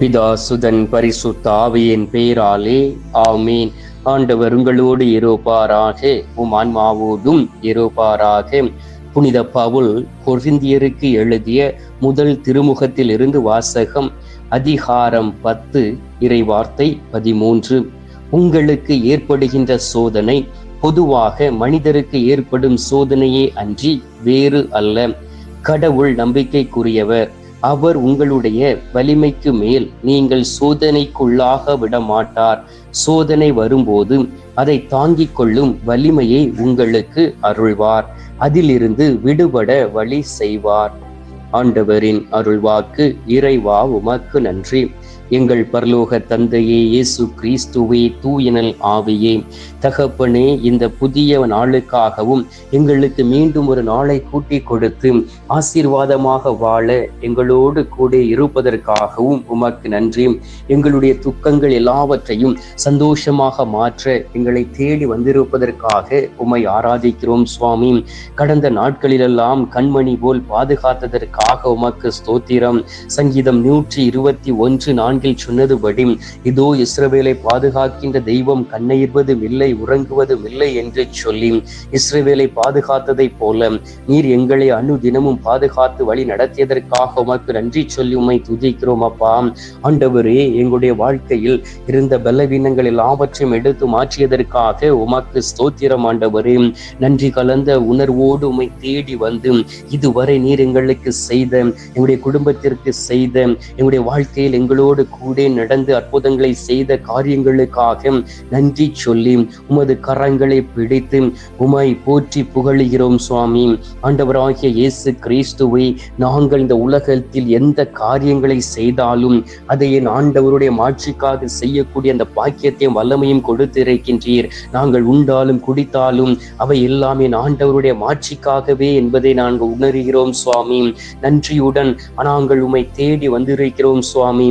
பிதா சுதன் பரிசுத்த ஆவியின் பெயராலே ஆமீன். ஆண்டவர் உங்களோடு இருப்பாராக உம் ஆன்மாவோடும் இருப்பாராக. புனித பவுல் கொரிந்தியருக்கு எழுதிய முதல் திருமுகத்தில் இருந்து வாசகம் அதிகாரம் பத்து இறைவார்த்தை பதிமூன்று. உங்களுக்கு ஏற்படுகின்ற சோதனை பொதுவாக மனிதருக்கு ஏற்படும் சோதனையே அன்றி வேறு அல்ல. கடவுள் நம்பிக்கைக்குரியவர் அவர் உங்களுடைய வலிமைக்கு மேல் நீங்கள் சோதனைக்குள்ளாக விட மாட்டார் சோதனை வரும்போது அதை தாங்கிக் கொள்ளும் வலிமையை உங்களுக்கு அருள்வார். அதிலிருந்து விடுபட வழி செய்வார். ஆண்டவரின் அருள்வாக்கு இறைவா உமக்கு நன்றி. எங்கள் பரலோக தந்தையே இயேசு கிறிஸ்துவே தூயனல் ஆவியே. தகப்பனே இந்த புதிய நாளுக்காகவும் எங்களுக்கு மீண்டும் ஒரு நாளை கூட்டி கொடுத்து ஆசீர்வாதமாக வாழ எங்களோடு கூட இருப்பதற்காகவும் உமக்கு நன்றி. எங்களுடைய துக்கங்கள் எல்லாவற்றையும் சந்தோஷமாக மாற்ற எங்களை தேடி வந்திருப்பதற்காக உமை ஆராதிக்கிறோம் சுவாமி. கடந்த நாட்களிலெல்லாம் கண்மணி போல் பாதுகாத்ததற்காக உமக்கு ஸ்தோத்திரம். சங்கீதம் நூற்றி இருபத்தி ஒன்று நான்கு நான்கில் சொன்னதுபடி இதோ இஸ்ரவேலை பாதுகாக்கின்ற தெய்வம் கண்ணெயிர்வதும் இல்லை உறங்குவதும் இல்லை என்று சொல்லி இஸ்ரவேலை பாதுகாத்ததை போல நீர் எங்களை அணு தினமும் பாதுகாத்து வழி நடத்தியதற்காக உமக்கு நன்றி சொல்லி உமை துதிக்கிறோம் அப்பா. ஆண்டவரே எங்களுடைய வாழ்க்கையில் இருந்த பலவீனங்கள் எல்லாவற்றையும் எடுத்து மாற்றியதற்காக உமக்கு ஸ்தோத்திரம் ஆண்டவரே. நன்றி கலந்த உணர்வோடு உமை தேடி வந்து இதுவரை நீர் எங்களுக்கு செய்த எங்களுடைய குடும்பத்திற்கு செய்த எங்களுடைய வாழ்க்கையில் எங்களோடு கூட நடந்து அற்புதங்களை செய்த காரியங்களுக்காக நன்றி சொல்லி உமது கரங்களை பிடித்து உமை போற்றி புகழுகிறோம் சுவாமி. ஆண்டவராகிய இயேசு கிறிஸ்துவை நாங்கள் இந்த உலகத்தில் எந்த காரியங்களை செய்தாலும் அதை என் ஆண்டவருடைய மாட்சிக்காக செய்யக்கூடிய அந்த பாக்கியத்தையும் வல்லமையும் கொடுத்திருக்கின்றீர். நாங்கள் உண்டாலும் குடித்தாலும் அவை எல்லாமே ஆண்டவருடைய மாட்சிக்காகவே என்பதை நாங்கள் உணர்கிறோம் சுவாமி. நன்றியுடன் நாங்கள் உமை தேடி வந்திருக்கிறோம் சுவாமி.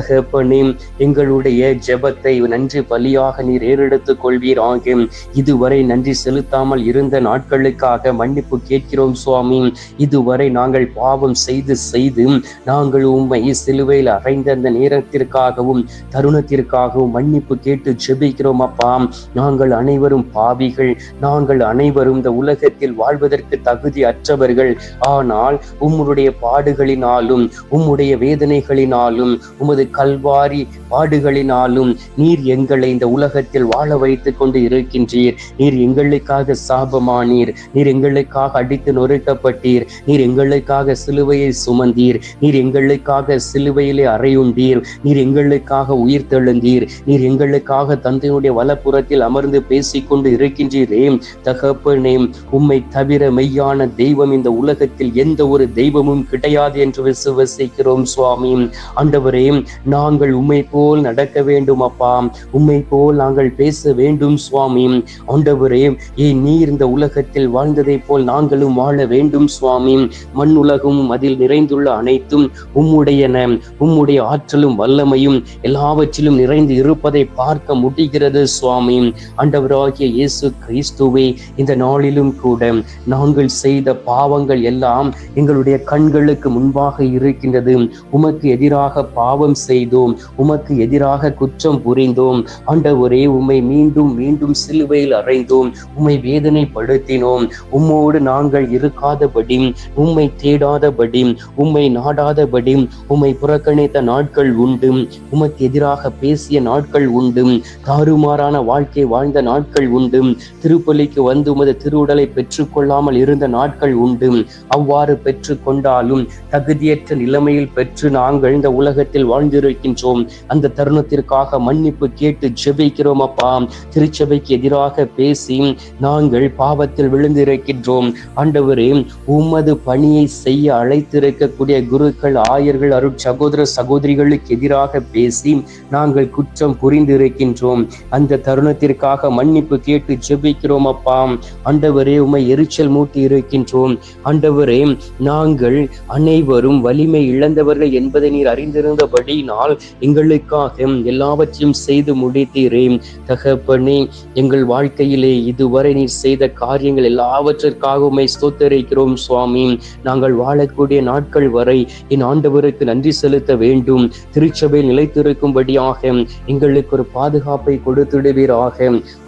தகப்பனே எங்களுடைய ஜெபத்தை நன்றி பலியாக நீர் ஏறெடுத்துக் கொள்வீர் ஆகும் இதுவரை நன்றி செலுத்தாமல் இருந்த நாட்களுக்காக மன்னிப்பு கேட்கிறோம் சுவாமி. இதுவரை நாங்கள் பாவம் செய்து செய்து நாங்கள் உண்மை சிலுவையில் அறைந்த அந்த நேரத்திற்காகவும் தருணத்திற்காகவும் மன்னிப்பு கேட்டு ஜெபிக்கிறோம் அப்பா. நாங்கள் அனைவரும் பாவிகள். நாங்கள் அனைவரும் இந்த உலகத்தில் வாழ்வதற்கு தகுதி அற்றவர்கள். ஆனால் உம்முடைய பாடுகளினாலும் உம்முடைய வேதனைகளினாலும் உமது கல்வாரி பாடுகளினாலும் நீர் எங்களை இந்த உலகத்தில் வாழ வைத்துக் கொண்டு இருக்கின்றீர். நீர் எங்களுக்காக சாபமானீர். நீர் எங்களுக்காக அடித்து நொறுக்கப்பட்டீர். நீர் எங்களுக்காக சிலுவையை சுமந்தீர். நீர் எங்களுக்காக சிலுவையிலே அறையுண்டீர். நீர் எங்களுக்காக உயிர் தெழுந்தீர். நீர் எங்களுக்காக தந்தையுடைய வலப்புறத்தில் அமர்ந்து பேசிக்கொண்டு இருக்கின்றீரே. தகப்பனே உம்மை தவிர மெய்யான தெய்வம் இந்த உலகத்தில் எந்த ஒரு தெய்வமும் கிடையாது என்று விசுவசிக்கிறோம் சுவாமி. ஆண்டவரே நாங்கள் உம்மை போல் நடக்க வேண்டும் அப்பா. உம்மை போல் நாங்கள் பேச வேண்டும் சுவாமி. ஆண்டவரே ஏ நீர் இந்த உலகத்தில் வாழ்ந்ததை போல் நாங்களும் வாழ வேண்டும் சுவாமி. மண் உலகமும் அதில் நிறைந்துள்ள அனைத்தும் உம்முடையன உம்முடைய ஆற்றலும் வல்லமையும் எல்லாவற்றிலும் நிறைந்து இருப்பதை பார்க்க முடிகிறது சுவாமி. ஆண்டவராகிய இயேசு கிறிஸ்துவை இந்த நாளிலும் கூட நாங்கள் செய்த பாவங்கள் எல்லாம் எங்களுடைய கண்களுக்கு முன்பாக இருக்கின்றது. உமக்கு எதிராக பாவம் செய்தோம். உமக்கு எதிராக குற்றம் புரிந்தோம். ஆண்டவரே உம்மை மீண்டும் மீண்டும் சிலுவையில் அறைந்தோம். உம்மை வேதனைப்படுத்தினோம். உம்மோடு நாங்கள் இருக்காதபடி உம்மை தேடாதபடி உம்மை நாடாதபடி உம்மை புறக்கணித்த நாட்கள் உண்டு. உமக்கு எதிராக பேசிய நாட்கள் உண்டு. தாறுமாறான வாழ்க்கை வாழ்ந்த நாட்கள் உண்டு. திருப்பலிக்கு வந்து உமது திருவுடலை பெற்றுக்கொள்ளாமல் இருந்த நாட்கள் உண்டு. அவ்வாறு பெற்று கொண்டாலும் தகுதியற்ற நிலைமையில் பெற்று நாங்கள் இந்த உலகத்தில் வாழ்ந்திருக்கின்றோம் அந்த தருணத்திற்காக மன்னிப்பு கேட்டு ஜெபிக்கிறோம் அப்பா. திருச்சபைக்கு எதிராக பேசி நாங்கள் பாவத்தில் விழுந்திருக்கின்றோம். ஆண்டவரே உமது பணியை செய்ய அழைத்திருக்கக்கூடிய குருக்கள் ஆயர்கள் அருட் சகோதர சகோதரிகளுக்கு எதிராக பேசி நாங்கள் குற்றம் புரிந்திருக்கின்றோம். அந்த தருணத்திற்காக மன்னிப்பு கேட்டு ஜெபிக்கிறோம் அப்பா. ஆண்டவரே உமை எரிச்சல் மூட்டி இருக்கின்றோம் ஆண்டவரே நாங்கள் அனைவரும் வலிமை இழந்தவர்கள் என்பதை நீர் அறிந்திருந்தபடி கிருபையினால் எங்களுக்காக எல்லாவற்றையும் செய்து முடித்தீரே தகப்பனே. எங்கள் வாழ்க்கையிலே இதுவரை நீர் செய்த காரியங்கள் எல்லாவற்றிற்காகவுமே ஸ்தோத்தரிக்கிறோம் சுவாமி. நாங்கள் வாழக்கூடிய நாட்கள் வரை என் ஆண்டவருக்கு நன்றி செலுத்த வேண்டும். திருச்சபை நிலைத்திருக்கும்படியாக எங்களுக்கு ஒரு பாதுகாப்பை கொடுத்துடுவீராக.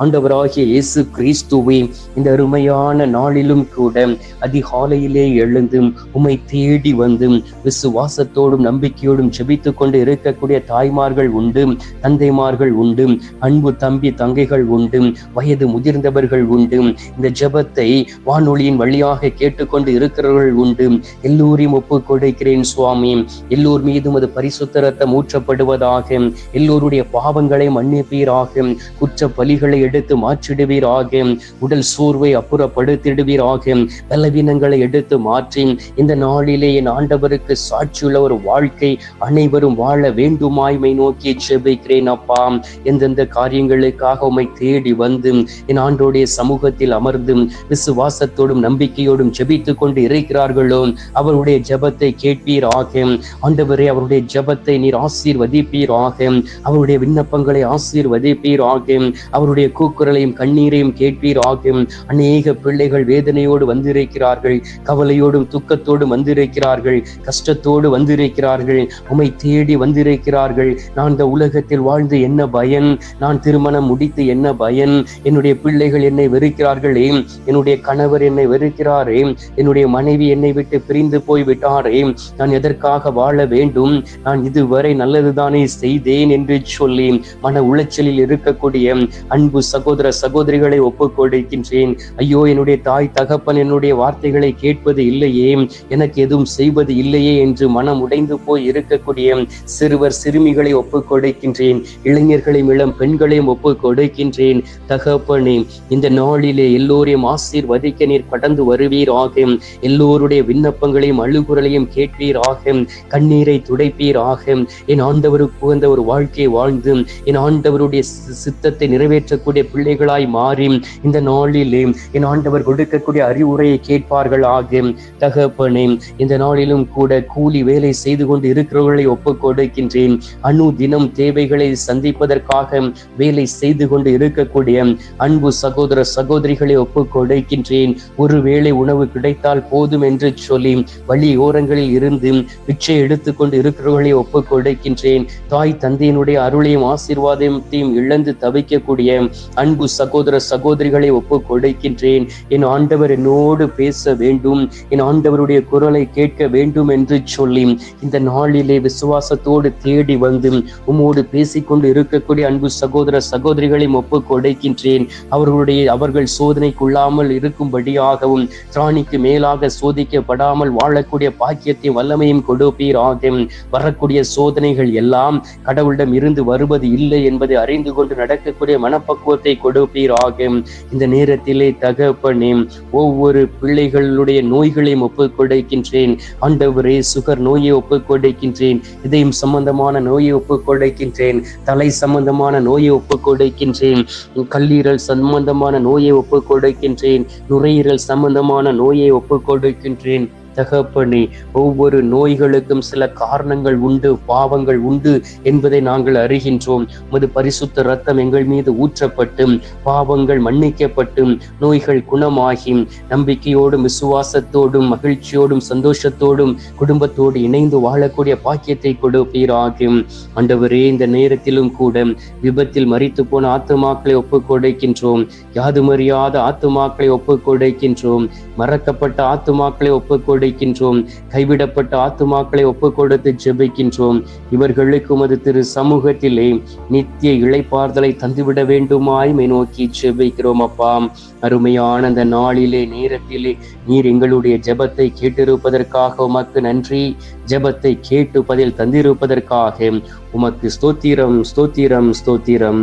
ஆண்டவராகிய இயேசு கிறிஸ்துவே இந்த அருமையான நாளிலும் கூட அதிகாலையிலே எழுந்து உமை தேடி வந்து விசுவாசத்தோடும் நம்பிக்கையோடும் ஜெபித்துக் கொண்டு இருக்கக்கூடிய தாய்மார்கள் உண்டு தந்தைமார்கள் உண்டு அன்பு தம்பி தங்கைகள் உண்டு வயது முதிர்ந்தவர்கள் உண்டு. இந்த ஜபத்தை வானொலியின் வழியாக கேட்டுக்கொண்டு இருக்கிறவர்கள் உண்டு. எல்லோரையும் ஒப்பு கொடுக்கிறேன் சுவாமி. எல்லோர் மீதும் அது பரிசுத்த ரத்தம் ஊற்றப்படுவதாக. எல்லோருடைய பாவங்களை மன்னிப்பீராக. குற்ற பலிகளை எடுத்து மாற்றிடுவீராக. உடல் சோர்வை அப்புறப்படுத்திடுவீராக. பலவீனங்களை எடுத்து மாற்றி. இந்த நாளிலே என் ஆண்டவருக்கு சாட்சியுள்ள ஒரு வாழ்க்கை அனைவரும் வாழ வேண்டுமாய்மை நோக்கி செபிக்கிறேன் அப்பா. எந்தெந்த காரியங்களுக்காக உமை தேடி வந்து என் ஆண்டோடைய சமூகத்தில் அமர்ந்து விசுவாசத்தோடும் நம்பிக்கையோடும் ஜெபித்துக் கொண்டு இருக்கிறார்களோ அவருடைய கேட்பீர் கேட்பீராக. ஆண்டவரே அவருடைய ஜபத்தை நீர் ஆசீர்வதிப்பீராக. அவருடைய விண்ணப்பங்களை ஆசீர்வதிப்பீராக. அவருடைய கூக்குரலையும் கண்ணீரையும் கேட்பீராக. அநேக பிள்ளைகள் வேதனையோடு வந்திருக்கிறார்கள் கவலையோடும் துக்கத்தோடும் வந்திருக்கிறார்கள் கஷ்டத்தோடு வந்திருக்கிறார்கள். உமை தேடி வந்திருக்கிறார்கள். நான் இந்த உலகத்தில் வாழ்ந்து என்ன பயன்? நான் திருமணம் முடித்து என்ன பயன்? என்னுடைய பிள்ளைகள் என்னை வெறுக்கிறார்களே? என்னுடைய கணவர் என்னை வெறுக்கிறாரே? என்னுடைய மனைவி என்னை விட்டு பிரிந்து போய் விட்டாரே நான் எதற்காக வாழ வேண்டும்? நான் இதுவரை நல்லதுதானே செய்தேன் என்று சொல்லி மன உளைச்சலில் இருக்கக்கூடிய அன்பு சகோதர சகோதரிகளை ஒப்புக்கொடுக்கின்றேன் ஐயோ என்னுடைய தாய் தகப்பன் என்னுடைய வார்த்தைகளை கேட்பது இல்லையே. எனக்கு எதுவும் செய்வது இல்லையே என்று மனம் உடைந்து போய் இருக்கக்கூடிய சிறுவர் சிறுமிகளை ஒப்புக் கொடுக்கின்றேன் இளைஞர்களையும் இளம் பெண்களையும் ஒப்புக் கொடுக்கின்றேன். தகப்பனே இந்த நாளிலே எல்லோரையும் ஆசீர்வதிக்க நீர் கடந்து வருவீராக. எல்லோருடைய விண்ணப்பங்களையும் அழுகுரலையும் கேட்பீராக. கண்ணீரை துடைப்பீராக. என் ஆண்டவருக்கு உகந்த ஒரு வாழ்க்கையை வாழ்ந்து என் ஆண்டவருடைய சித்தத்தை நிறைவேற்றக்கூடிய பிள்ளைகளாய் மாறி இந்த நாளிலே என் ஆண்டவர் கொடுக்கக்கூடிய அறிவுரையை கேட்பார்கள் ஆகும் தகப்பனே இந்த நாளிலும் கூட கூலி வேலை செய்து கொண்டு இருக்கிறவர்களை ஒப்புக்கொடு கொடுக்கின்றேன். அணு தினம் தேவைகளை சந்திப்பதற்காக வேலை செய்து கொண்டு இருக்கக்கூடிய அன்பு சகோதர சகோதரிகளை ஒப்புக் கொடுக்கின்றேன். ஒருவேளை உணவு கிடைத்தால் போதும் என்று சொல்லி வழி ஓரங்களில் இருந்து பிச்சை எடுத்துக்கொண்டு இருக்கிறவர்களை ஒப்பு கொடுக்கின்றேன். தாய் தந்தையினுடைய அருளையும் ஆசீர்வாதத்தையும் இழந்து தவிக்கக்கூடிய அன்பு சகோதர சகோதரிகளை ஒப்புக் கொடுக்கின்றேன். என் ஆண்டவர் என்னோடு பேச வேண்டும். என் ஆண்டவருடைய குரலை கேட்க வேண்டும் என்று சொல்லி இந்த நாளிலே விசுவாச விசுவாசத்தோடு தேடி வந்து உம்மோடு பேசிக்கொண்டு இருக்கக்கூடிய அன்பு சகோதர சகோதரிகளையும் ஒப்பு கொடுக்கின்றேன். அவர்களுடைய அவர்கள் சோதனைக்குள்ளாமல் இருக்கும்படியாகவும் திராணிக்கு மேலாக சோதிக்கப்படாமல் வாழக்கூடிய பாக்கியத்தையும் வல்லமையும் கொடுப்பீராகும் வரக்கூடிய சோதனைகள் எல்லாம் கடவுளிடம் இருந்து வருவது இல்லை என்பதை அறிந்து கொண்டு நடக்கக்கூடிய மனப்பக்குவத்தை கொடுப்பீராகும் இந்த நேரத்திலே தகப்பனே ஒவ்வொரு பிள்ளைகளுடைய நோய்களையும் ஒப்புக் கொடுக்கின்றேன். ஆண்டவரே சுகர் நோயை ஒப்புக் கொடுக்கின்றேன். இதயம் சம்பந்தமான நோயை ஒப்புக் கொடுக்கின்றேன் தலை சம்பந்தமான நோயை ஒப்புக் கொடுக்கின்றேன் கல்லீரல் சம்பந்தமான நோயை ஒப்புக் கொடுக்கின்றேன் நுரையீரல் சம்பந்தமான நோயை ஒப்புக் கொடுக்கின்றேன் தகப்பனே ஒவ்வொரு நோய்களுக்கும் சில காரணங்கள் உண்டு பாவங்கள் உண்டு என்பதை நாங்கள் அறிகின்றோம். உமது பரிசுத்த ரத்தம் எங்கள் மீது ஊற்றப்பட்டு பாவங்கள் மன்னிக்கப்பட்டு நோய்கள் குணமாகி நம்பிக்கையோடும் விசுவாசத்தோடும் மகிழ்ச்சியோடும் சந்தோஷத்தோடும் குடும்பத்தோடு இணைந்து வாழக்கூடிய பாக்கியத்தை கொடுப்பீராகும். ஆண்டவரே இந்த நேரத்திலும் கூட விபத்தில் மறித்து போன ஆத்துமாக்களை ஒப்புக் கொடுக்கின்றோம் யாதுமறியாத ஆத்துமாக்களை ஒப்பு கொடுக்கின்றோம் மறக்கப்பட்ட ஆத்துமாக்களை ஒப்புக் ஒப்படைக்கின்றோம். கைவிடப்பட்ட ஆத்துமாக்களை ஒப்பு கொடுத்து ஜெபிக்கின்றோம். இவர்களுக்கு உமது திரு சமூகத்திலே நித்திய இழைப்பார்தலை தந்துவிட வேண்டுமாய் மை நோக்கி ஜெபிக்கிறோம் அப்பா. அருமையான அந்த நாளிலே நேரத்திலே நீர் எங்களுடைய ஜெபத்தை கேட்டிருப்பதற்காக உமக்கு நன்றி. ஜெபத்தை கேட்டு பதில் தந்திருப்பதற்காக உமக்கு ஸ்தோத்திரம் ஸ்தோத்திரம் ஸ்தோத்திரம்.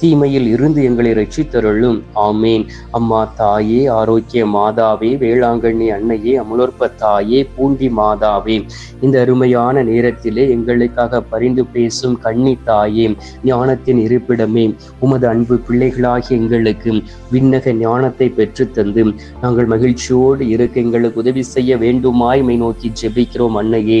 தீமையில் இருந்து எங்களை ரட்சித்தருளும் ஆமேன். அம்மா தாயே ஆரோக்கிய மாதாவே வேளாங்கண்ணி அன்னையே அமலோற்ப தாயே பூண்டி மாதாவே இந்த அருமையான நேரத்திலே எங்களுக்காக பரிந்து பேசும் கண்ணி தாயே ஞானத்தின் இருப்பிடமே உமது அன்பு பிள்ளைகளாகிய எங்களுக்கு விண்ணக ஞானத்தை பெற்றுத்தந்து நாங்கள் மகிழ்ச்சியோடு இருக்க எங்களுக்கு உதவி செய்ய வேண்டுமாய் மை நோக்கி ஜெபிக்கிறோம் அன்னையே.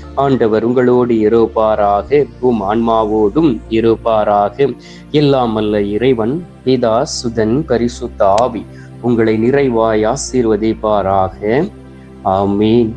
ஆண்டவர் உங்களோடு இருப்பாராக உம் ஆன்மாவோடும் இருப்பாராக. எல்லாம் அல்ல இறைவன் பிதா சுதன் பரிசுத்த ஆவி உங்களை நிறைவாய் ஆசீர்வதிப்பாராக. ஆமீன்.